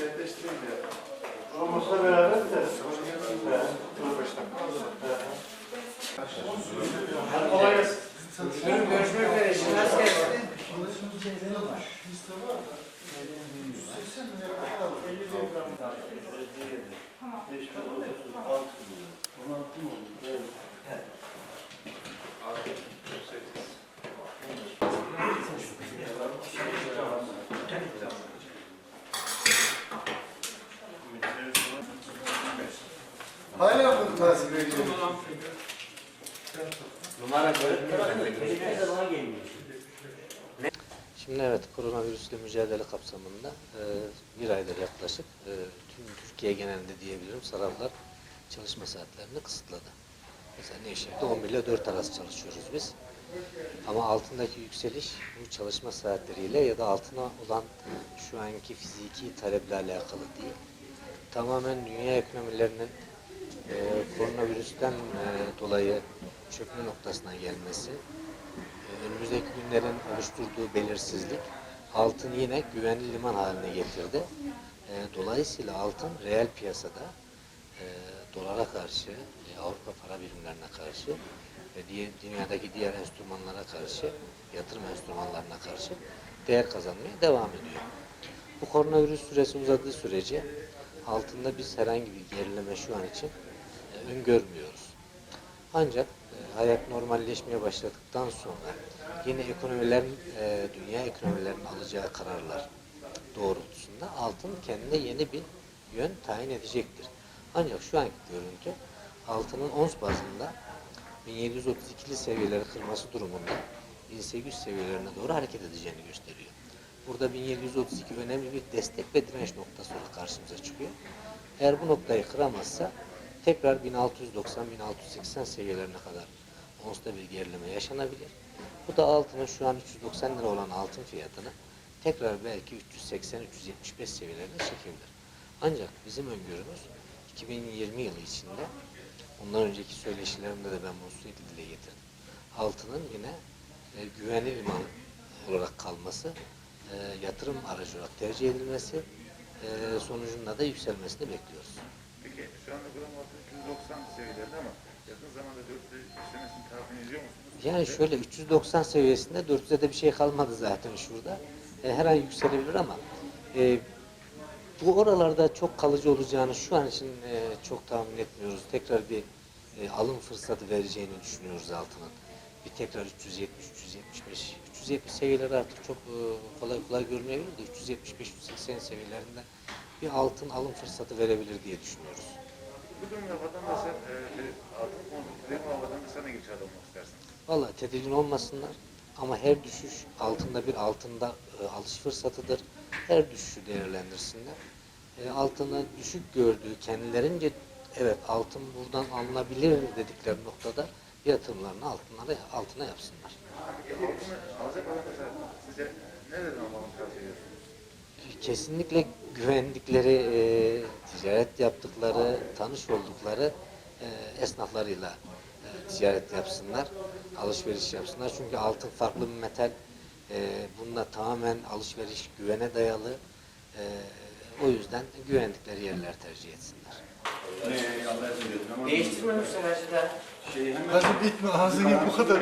Netleştireyim de. Promosla beraber de. Hadi kolay gelsin. Görüşmek üzere. Şimdi nasıl gelsin? Hala mı tasip ediyorsun? Numara Bana geliyor. Şimdi evet koronavirüsle mücadele kapsamında e, bir aydır yaklaşık e, tüm Türkiye genelinde diyebilirim saraylar çalışma saatlerini kısıtladı. Mesela Nevşehir'de 11 ile 4 arası çalışıyoruz biz. Ama altındaki yükseliş bu çalışma saatleriyle ya da altına olan şu anki fiziki taleple alakalı değil. Tamamen dünya ekonomilerinin e, koronavirüsten e, dolayı çökme noktasına gelmesi, ee, önümüzdeki günlerin oluşturduğu belirsizlik altın yine güvenli liman haline getirdi. Ee, Dolayısıyla altın reel piyasada e, dolara karşı, e, Avrupa para birimlerine karşı ve diğer, dünyadaki diğer enstrümanlara karşı, yatırım enstrümanlarına karşı değer kazanmaya devam ediyor. Bu koronavirüs süresi uzadığı sürece altında biz herhangi bir gerileme şu an için e, öngörmüyoruz. Ancak e, hayat normalleşmeye başladıktan sonra yeni ekonomilerin, e, dünya ekonomilerinin alacağı kararlar doğrultusunda altın kendine yeni bir yön tayin edecektir. Ancak şu anki görüntü altının ons bazında 1732'li seviyeleri kırması durumunda 1800 seviyelerine doğru hareket edeceğini gösteriyor. Burada 1732 önemli bir destek ve direnç noktası olarak karşımıza çıkıyor. Eğer bu noktayı kıramazsa tekrar 1690-1680 seviyelerine kadar onsta bir gerileme yaşanabilir. Bu da altının şu an 390 lira olan altın fiyatını tekrar belki 380-375 seviyelerine çekebilir. Ancak bizim öngörümüz 2020 yılı içinde ondan önceki söyleşilerimde de ben bunu dile getirdim. Altının yine e, güvenli liman olarak kalması, e, yatırım aracı olarak tercih edilmesi e, sonucunda da yükselmesini bekliyoruz. Peki şu anda gram altı 390 seviyelerinde ama yakın zamanda 400 yükselmesini tahmin ediyor musunuz? Yani şöyle 390 seviyesinde 400'e de bir şey kalmadı zaten şurada. E, her ay yükselebilir ama e, bu oralarda çok kalıcı olacağını şu an için e, çok tahmin etmiyoruz. Tekrar bir e, alım fırsatı vereceğini düşünüyoruz altının. Bir tekrar 370, 375, 370 seviyeleri artık çok e, kolay kolay görmeyebilir de 375, 380 seviyelerinde bir altın alım fırsatı verebilir diye düşünüyoruz. Bu durumda vatandaşlar e, altın konusunda vatandaşlar ne gibi çağrı olmak istersiniz? Valla tedirgin olmasınlar ama her düşüş altında bir altında e, alış fırsatıdır. Her düşüşü değerlendirsinler. E, altını düşük gördüğü kendilerince evet altın buradan alınabilir dedikleri noktada yatırımlarını altınlara, altına yapsınlar. Kesinlikle güvendikleri, e, ticaret yaptıkları, tanış oldukları e, esnaflarıyla e, ticaret yapsınlar, alışveriş yapsınlar. Çünkü altın farklı bir metal. E, bununla tamamen alışveriş güvene dayalı. E, o yüzden güvendikleri yerler tercih etsinler. Değiştirmemişsin hacı da. Hadi bitme ağzını bu kadar.